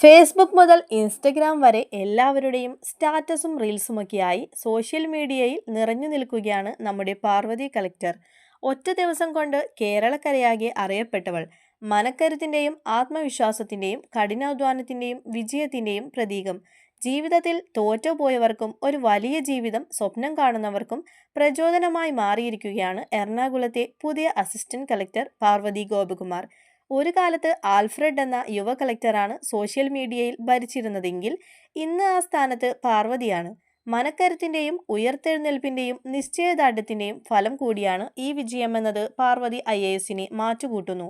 Facebook മുതൽ Instagram വരെ എല്ലാവരുടെയും സ്റ്റാറ്റസും റീൽസുമൊക്കെയായി സോഷ്യൽ മീഡിയയിൽ നിറഞ്ഞു നിൽക്കുകയാണ് നമ്മുടെ പാർവതി കളക്ടർ ഒറ്റ ദിവസം കൊണ്ട് കേരളക്കരയാകെ അറിയപ്പെട്ടവൾ. മനക്കരുത്തിന്റെയും ആത്മവിശ്വാസത്തിന്റെയും കഠിനാധ്വാനത്തിന്റെയും വിജയത്തിന്റെയും പ്രതീകം. ജീവിതത്തിൽ തോറ്റുപോയവർക്കും ഒരു വലിയ ജീവിതം സ്വപ്നം കാണുന്നവർക്കും പ്രചോദനമായി മാറിയിരിക്കുകയാണ് എറണാകുളത്തെ പുതിയ അസിസ്റ്റന്റ് കളക്ടർ പാർവതി ഗോപകുമാർ. ഒരു കാലത്ത് ആൽഫ്രഡ് എന്ന യുവ കളക്ടറാണ് സോഷ്യൽ മീഡിയയിൽ ഭരിച്ചിരുന്നതെങ്കിൽ ഇന്ന് ആ സ്ഥാനത്ത് പാർവതിയാണ്. മനക്കരുത്തിന്റെയും ഉയർത്തെഴുന്നേൽപ്പിന്റെയും നിശ്ചയദാർഢ്യത്തിന്റെയും ഫലം കൂടിയാണ് ഈ വിജയമെന്നത് പാർവതി ഐ എ എസിനെ മാറ്റുകൂട്ടുന്നു.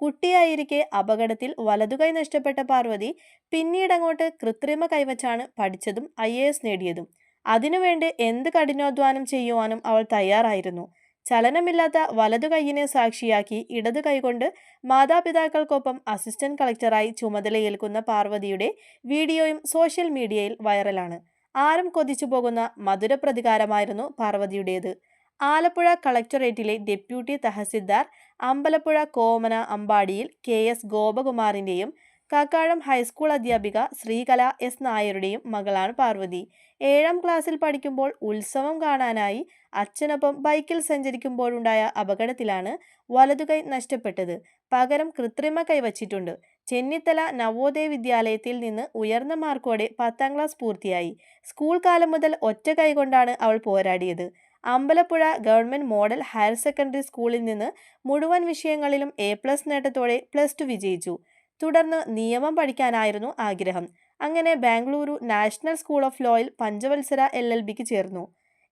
കുട്ടിയായിരിക്കെ അപകടത്തിൽ വലതുകൈ നഷ്ടപ്പെട്ട പാർവതി പിന്നീടങ്ങോട്ട് കൃത്രിമ കൈവച്ചാണ് പഠിച്ചതും ഐ എ എസ് നേടിയതും. അതിനുവേണ്ടി എന്ത് കഠിനാധ്വാനം ചെയ്യുവാനും അവൾ തയ്യാറായിരുന്നു. ചലനമില്ലാത്ത വലതു കൈയിനെ സാക്ഷിയാക്കി ഇടതു കൈകൊണ്ട് മാതാപിതാക്കൾക്കൊപ്പം അസിസ്റ്റന്റ് കളക്ടറായി ചുമതലയേൽക്കുന്ന പാർവതിയുടെ വീഡിയോയും സോഷ്യൽ മീഡിയയിൽ വൈറലാണ്. ആരും കൊതിച്ചു പോകുന്ന മധുര പ്രതികാരമായിരുന്നു പാർവതിയുടേത്. ആലപ്പുഴ കളക്ടറേറ്റിലെ ഡെപ്യൂട്ടി തഹസിൽദാർ അമ്പലപ്പുഴ കോമന അമ്പാടിയിൽ കെ എസ് ഗോപകുമാറിന്റെയും കാക്കാഴം ഹൈസ്കൂൾ അധ്യാപിക ശ്രീകല എസ് നായരുടെയും മകളാണ് പാർവതി. ഏഴാം ക്ലാസ്സിൽ പഠിക്കുമ്പോൾ ഉത്സവം കാണാനായി അച്ഛനൊപ്പം ബൈക്കിൽ സഞ്ചരിക്കുമ്പോഴുണ്ടായ അപകടത്തിലാണ് വലതുകൈ നഷ്ടപ്പെട്ടത്. പകരം കൃത്രിമ കൈവച്ചിട്ടുണ്ട് ചെന്നിത്തല നവോദയ വിദ്യാലയത്തിൽ നിന്ന് ഉയർന്ന മാർക്കോടെ പത്താം ക്ലാസ് പൂർത്തിയായി. സ്കൂൾ കാലം മുതൽ ഒറ്റ കൈകൊണ്ടാണ് അവൾ പോരാടിയത്. Ambalappuzha government model higher secondary സ്കൂളിൽ നിന്ന് മുഴുവൻ വിഷയങ്ങളിലും എ പ്ലസ് നേട്ടത്തോടെ പ്ലസ് ടു വിജയിച്ചു. തുടർന്ന് നിയമം പഠിക്കാനായിരുന്നു ആഗ്രഹം. അങ്ങനെ ബാംഗ്ലൂരു നാഷണൽ സ്കൂൾ ഓഫ് ലോയിൽ പഞ്ചവത്സര എൽ എൽ ബിക്ക് ചേർന്നു.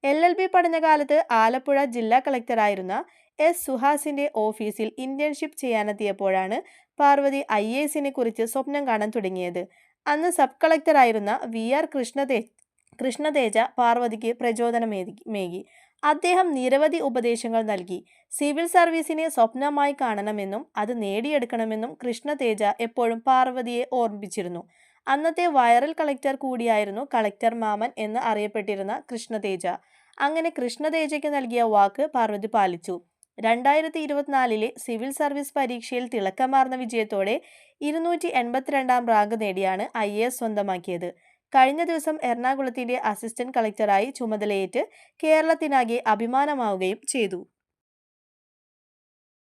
എൽ എൽ ബി പഠനകാലത്ത് ആലപ്പുഴ ജില്ലാ കളക്ടറായിരുന്ന എസ് സുഹാസിന്റെ ഓഫീസിൽ ഇന്റേൺഷിപ്പ് ചെയ്യാനെത്തിയപ്പോഴാണ് പാർവതി ഐ എസിനെ കുറിച്ച് സ്വപ്നം കാണാൻ തുടങ്ങിയത്. അന്ന് സബ് കളക്ടറായിരുന്ന വി ആർ കൃഷ്ണതേ കൃഷ്ണതേജ പാർവതിക്ക് പ്രചോദനമേകി അദ്ദേഹം നിരവധി ഉപദേശങ്ങൾ നൽകി. സിവിൽ സർവീസിനെ സ്വപ്നമായി കാണണമെന്നും അത് നേടിയെടുക്കണമെന്നും കൃഷ്ണതേജ എപ്പോഴും പാർവതിയെ ഓർമ്മിപ്പിച്ചിരുന്നു. അന്നത്തെ വൈറൽ കളക്ടർ കൂടിയായിരുന്നു കളക്ടർ മാമൻ എന്ന് അറിയപ്പെട്ടിരുന്ന കൃഷ്ണതേജ. അങ്ങനെ കൃഷ്ണതേജയ്ക്ക് നൽകിയ വാക്ക് പാർവതി പാലിച്ചു. രണ്ടായിരത്തി ഇരുപത്തിനാലിലെ സിവിൽ സർവീസ് പരീക്ഷയിൽ തിളക്കമാർന്ന വിജയത്തോടെ ഇരുന്നൂറ്റി എൺപത്തിരണ്ടാം റാങ്ക് നേടിയാണ് ഐ എ എസ് സ്വന്തമാക്കിയത്. കഴിഞ്ഞ ദിവസം എറണാകുളത്തിന്റെ അസിസ്റ്റന്റ് കളക്ടറായി ചുമതലയേറ്റ് കേരളത്തിനാകെ അഭിമാനമാവുകയും ചെയ്തു.